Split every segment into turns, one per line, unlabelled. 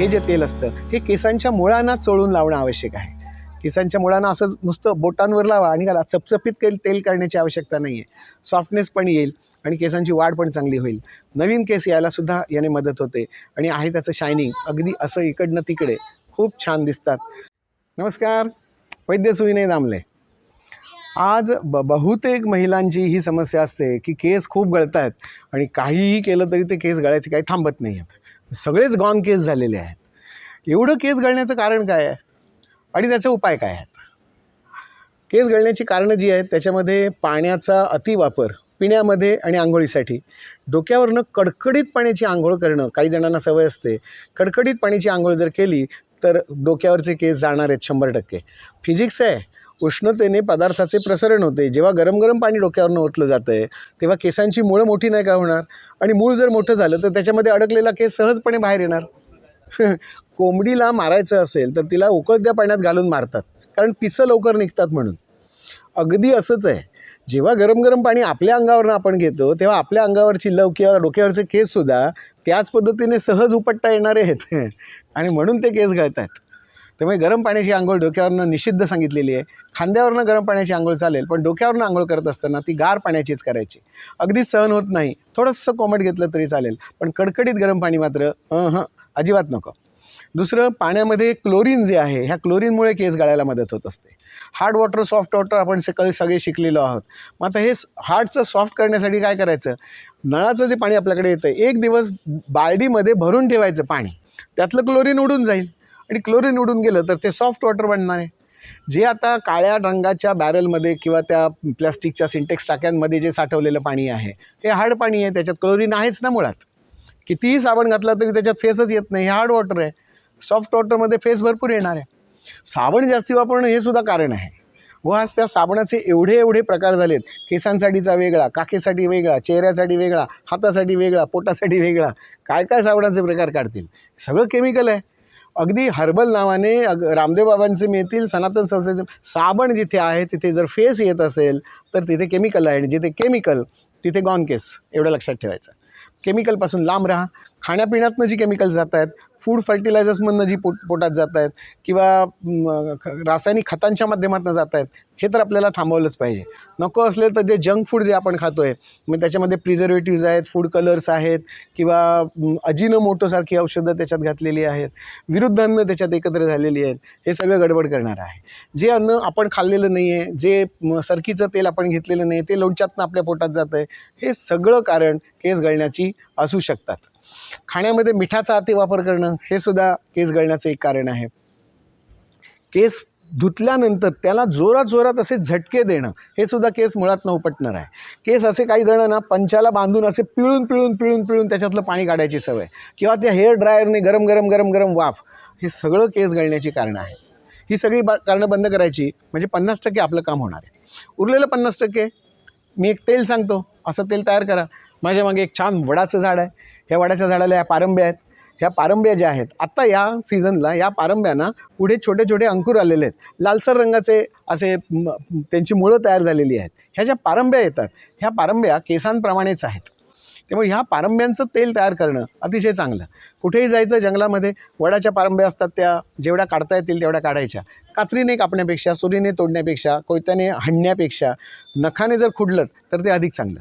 हे जे तेल असतं हे केसांच्या मुळांना चोळून लावणं आवश्यक आहे. केसांच्या मुळांना असं नुसतं बोटांवर लावा आणि घाला चपचपीत तेल तेल करण्याची आवश्यकता नाही आहे सॉफ्टनेस पण येईल आणि केसांची वाढ पण चांगली होईल. नवीन केस यायला सुद्धा याने मदत होते आणि आहे त्याचं शायनिंग अगदी असं इकडनं तिकडे. खूप छान दिसतात. नमस्कार. वैद्य सुविनय दामले. आज ब बहुतेक महिलांची ही समस्या असते की केस खूप गळत आहेत आणि काहीही केलं तरी ते केस गळायचे काही थांबत नाही आहेत सगळेच गॉन केस झालेले आहेत. एवढं केस गळण्याचं कारण काय आहे? आणि त्याचे उपाय काय आहेत? केस गळण्याची कारणं जी आहेत त्याच्यामध्ये पाण्याचा अतिवापर पिण्यामध्ये आणि आंघोळीसाठी. डोक्यावरनं कडकडीत पाण्याची आंघोळ करणं काही जणांना सवय असते. कडकडीत पाण्याची आंघोळ जर केली तर डोक्यावरचे केस जाणार आहेत शंभर टक्के. फिजिक्स आहे. उष्णतेने पदार्थाचे प्रसरण होते. जेव्हा गरम गरम पाणी डोक्यावरनं ओतलं जातं आहे तेव्हा केसांची मुळं मोठी नाही का होणार? आणि मूळ जर मोठं झालं तर त्याच्यामध्ये अडकलेला केस सहजपणे बाहेर येणार? कोंबडीला मारायचं असेल तर तिला उकळत्या पाण्यात घालून मारतात. कारण पिसं लवकर निघतात म्हणून. अगदी असंच आहे. जेव्हा गरम गरम पाणी आपल्या अंगावरनं आपण घेतो तेव्हा आपल्या अंगावरची लव किंवा डोक्यावरचे केससुद्धा त्याच पद्धतीने सहज उपटता येणारे आहेत. आणि म्हणून ते केस गळतात त्यामुळे गरम पाण्याची आंघोळ डोक्यावरनं निषिद्ध सांगितलेली आहे. खांद्यावरनं गरम पाण्याची आंघोळ चालेल पण डोक्यावरनं आंघोळ करत असताना ती गार पाण्याचीच करायची. अगदी सहन होत नाही. थोडंसं कोमट घेतलं तरी चालेल पण कडकडीत गरम पाणी मात्र हं अजिबात नको. दुसरं पाण्यामध्ये क्लोरीन जे आहे ह्या क्लोरीनमुळे केस गाळायला मदत होत असते. हार्ड वॉटर सॉफ्ट वॉटर आपण सकाळी सगळे शिकलेलो आहोत. मग आता हे हार्डचं सॉफ्ट करण्यासाठी काय करायचं? नळाचं जे पाणी आपल्याकडे येतं एक दिवस बालडीमध्ये भरून ठेवायचं पाणी. त्यातलं क्लोरीन उडून जाईल. आणि क्लोरीन उडून गेलं तर ते सॉफ्ट वॉटर बनणार आहे. जे आता काळ्या रंगाच्या बॅरलमध्ये किंवा त्या प्लॅस्टिकच्या सिंटेक्स टाक्यांमध्ये जे साठवलेलं पाणी आहे हे हार्ड पाणी आहे त्याच्यात क्लोरीन आहेच ना मुळात. कितीही साबण घातला तरी त्याच्यात फेसच येत नाही हे हार्ड वॉटर आहे. सॉफ्ट वॉटरमध्ये फेस भरपूर येणार आहे. साबण जास्ती वापरणं हे सुद्धा कारण आहे. व आज त्या साबणाचे एवढे एवढे प्रकार झालेत. केसांसाठीचा वेगळा काखेसाठी वेगळा चेहऱ्यासाठी वेगळा हातासाठी वेगळा पोटासाठी वेगळा. काय काय साबणाचे प्रकार काढतील? सगळं केमिकल आहे. अगदी हर्बल नावाने अग रामदेव बाबांचे मिळतील सनातन संस्थेचे साबण जिथे आहे तिथे जर फेस येत असेल तर तिथे केमिकल आहे. आणि जिथे केमिकल तिथे गॉन केस एवढं लक्षात ठेवायचं. केमिकलपासून लांब राहा. खाण्यापिण्यातनं जी केमिकल्स जात आहेत फूड फर्टिलायझर्समधनं जी पोट पोटात जात आहेत किंवा ख- रासायनिक खतांच्या माध्यमातून जात आहेत हे तर आपल्याला थांबवलंच पाहिजे. नको असले तर जे जंक फूड जे आपण खातो आहे मग त्याच्यामध्ये प्रिझर्वेटिव्ज आहेत फूड कलर्स आहेत किंवा अजिनोमोटोसारखी औषधं त्याच्यात घातलेली आहेत विरुद्ध अन्न त्याच्यात एकत्र झालेली आहेत हे सगळं गडबड करणार आहे. जे अन्न आपण खाल्लेलं नाही आहे जे सरकीचं तेल आपण घेतलेलं नाही ते लोणच्यातनं आपल्या पोटात जातं आहे हे सगळं कारण केस गळण्याची असू शकतात. खाण्यामध्ये मिठाचा अतिवापर करणं हे सुद्धा केस गळण्याचं एक कारण आहे. केस धुतल्यानंतर त्याला जोरात जोरात असे झटके देणं हे सुद्धा केस मुळात न उपटणार आहे. केस असे काही जण ना पंचाला बांधून असे पिळून पिळून पिळून पिळून त्याच्यातलं पाणी काढायची सवय किंवा त्या हेअर ड्रायरने गरम गरम गरम गरम वाफ हे सगळं केस गळण्याची कारणं आहेत ही सगळी बा कारणं बंद करायची म्हणजे पन्नास टक्के आपलं काम होणार आहे. उरलेलं पन्नास टक्के मी एक तेल सांगतो असं तेल तयार करा. माझ्या मागे एक छान वडाचं झाड आहे. ह्या वडाच्या झाडाला या पारंब्या आहेत. ह्या पारंब्या ज्या आहेत आत्ता या सीझनला या पारंब्यांना पुढे छोटे छोटे अंकुर आलेले आहेत. लालसर रंगाचे असे त्यांची मुळं तयार झालेली आहेत. ह्या ज्या पारंब्या येतात ह्या पारंब्या केसांप्रमाणेच आहेत. त्यामुळे ह्या पारंब्यांचं तेल तयार करणं अतिशय चांगलं. कुठेही जायचं जंगलामध्ये वडाच्या पारंब्या असतात त्या जेवढ्या काढता येतील तेवढ्या काढायच्या. कात्रीने कापण्यापेक्षा सुरीने तोडण्यापेक्षा कोयत्याने हाणण्यापेक्षा नखाने जर खुडलं तर ते अधिक चांगलं.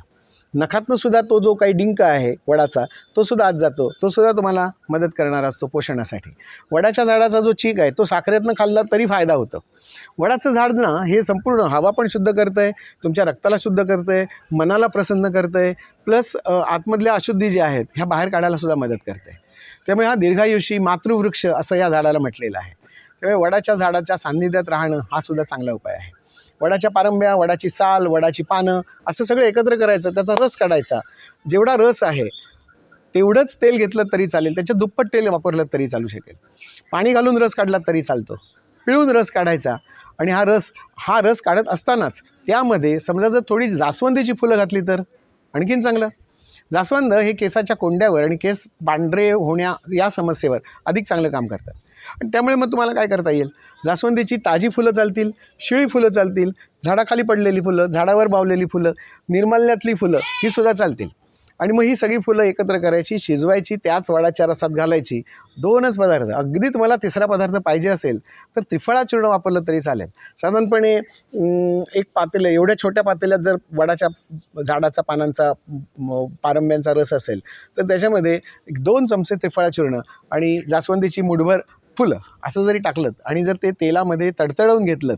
नखातनं सुद्धा तो जो काही डिंक आहे वडाचा तो सुद्धा आत जातो. तो सुद्धा तुम्हाला मदत करणारा असतो पोषणासाठी. वडाच्या झाडाचा जो चीक आहे तो साखरेतनं खाल्ला तरी फायदा होतो. वडाचं झाड ना हे संपूर्ण हवा पण शुद्ध करतं आहे तुमच्या रक्ताला शुद्ध करतं आहे मनाला प्रसन्न करतं आहे प्लस आतमधल्या अशुद्धी ज्या आहेत ह्या बाहेर काढायला सुद्धा मदत करते त्यामुळे हा दीर्घायुषी मातृवृक्ष असं या झाडाला म्हटलेलं आहे. त्यामुळे वडाच्या झाडाच्या सान्निध्यात राहणं हा सुद्धा चांगला उपाय आहे. वडाच्या पारंब्या वडाची साल वडाची पानं असं सगळं एकत्र करायचं त्याचा रस काढायचा. जेवढा रस आहे तेवढंच तेल घेतलं तरी चालेल त्याच्या दुप्पट तेल वापरलं तरी चालू शकेल. पाणी घालून रस काढला तरी चालतो. पिळून रस काढायचा आणि हा रस हा रस काढत असतानाच त्यामध्ये समजा जर थोडी जास्वंदीची फुलं घातली तर आणखीन चांगलं. जास्वंद हे केसाच्या कोंड्यावर आणि केस पांढरे होण्या या समस्येवर अधिक चांगलं काम करतात. आणि त्यामुळे मग तुम्हाला काय करता येईल? जास्वंदीची ताजी फुलं चालतील शिळी फुलं चालतील झाडाखाली पडलेली फुलं झाडावर बावलेली फुलं निर्माल्यातली फुलं ही सुद्धा चालतील. आणि मग ही सगळी फुलं एकत्र करायची शिजवायची त्याच वडाच्या रसात घालायची. दोनच पदार्थ. अगदी तुम्हाला तिसरा पदार्थ पाहिजे असेल तर त्रिफळा चूर्ण वापरलं तरी चालेल. साधारणपणे एक पातेलं एवढ्या छोट्या पातेल्यात जर वडाच्या झाडाचा पानांचा पारंब्यांचा रस असेल तर त्याच्यामध्ये एक दोन चमचे त्रिफळा चूर्ण आणि जास्वंदीची मुठभर फुलं असं जरी टाकलं आणि जर ते तेलामध्ये तडतडवून घेतलं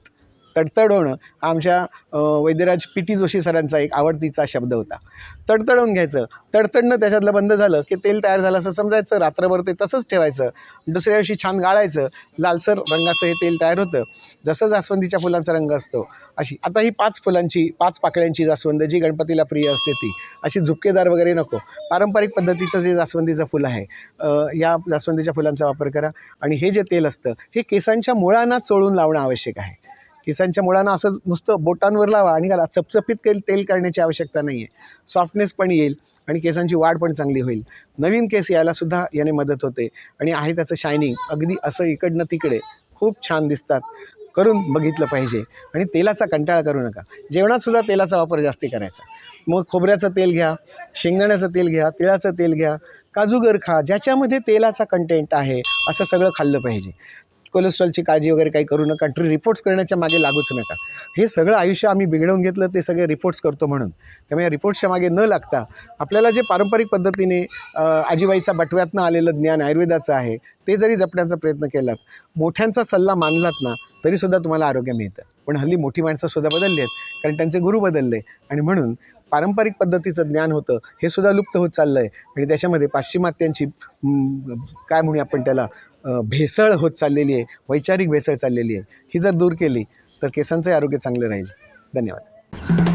तडतडवणं हा आमच्या वैद्यराज पी टी जोशी सरांचा एक आवडतीचा शब्द होता. तडतडवून घ्यायचं. तडतडणं त्याच्यातलं बंद झालं की तेल तयार झालं असं समजायचं रात्रभर ते तसंच ठेवायचं. दुसऱ्या दिवशी छान गाळायचं. लालसर रंगाचं हे तेल तयार होतं. जसं जास्वंदीच्या फुलांचा रंग असतो अशी आता ही पाच फुलांची पाच पाकळ्यांची जास्वंद जी गणपतीला प्रिय असते ती. अशी झुपकेदार वगैरे नको. पारंपरिक पद्धतीचं जे जास्वंदीचं फुल आहे या जास्वंदीच्या फुलांचा वापर करा. आणि हे जे तेल असतं हे केसांच्या मुळांना चोळून लावणं आवश्यक आहे. केसांच्या मुळांना असं नुसतं बोटांवर लावा आणि घाला. चपचपीत तेल तेल करण्याची आवश्यकता नाही आहे सॉफ्टनेस पण येईल आणि केसांची वाढ पण चांगली होईल. नवीन केस यायला सुद्धा याने मदत होते आणि आहे त्याचं शायनिंग अगदी असं इकडनं तिकडे खूप छान दिसतात. करून बघितलं पाहिजे आणि तेलाचा कंटाळा करू नका. जेवणातसुद्धा तेलाचा वापर जास्ती करायचा. मग खोबऱ्याचं तेल घ्या शेंगदाण्याचं तेल घ्या तिळाचं तेल घ्या काजूगर खा ज्याच्यामध्ये तेलाचा कंटेंट आहे असं सगळं खाल्लं पाहिजे. कोलेस्ट्रॉलची काळजी वगैरे काही करू नका ट्री रिपोर्ट्स करण्याच्या मागे लागूच नका. हे सगळं आयुष्य आम्ही बिघडवून घेतलं ते सगळे रिपोर्ट्स करतो म्हणून. त्यामुळे या रिपोर्ट्सच्या मागे न लागता आपल्याला जे पारंपरिक पद्धतीने आजीबाईचा बटव्यातनं आलेलं ज्ञान आयुर्वेदाचं आहे ते जरी जपण्याचा प्रयत्न केलात मोठ्यांचा सल्ला मानलात ना तरीसुद्धा तुम्हाला आरोग्य मिळतं. पण हल्ली मोठी माणसंसुद्धा बदलली आहेत कारण त्यांचे गुरु बदलले. आणि म्हणून पारंपरिक पद्धतीचं ज्ञान होतं हे सुद्धा लुप्त होत चाललं आहे म्हणजे आणि त्याच्यामध्ये पाश्चिमात्यांची काय म्हणूया आपण त्याला भेसळ होत चाललेली आहे वैचारिक भेसळ चाललेली आहे. ही जर दूर केली तर केसांचंही आरोग्य चांगलं राहील. धन्यवाद.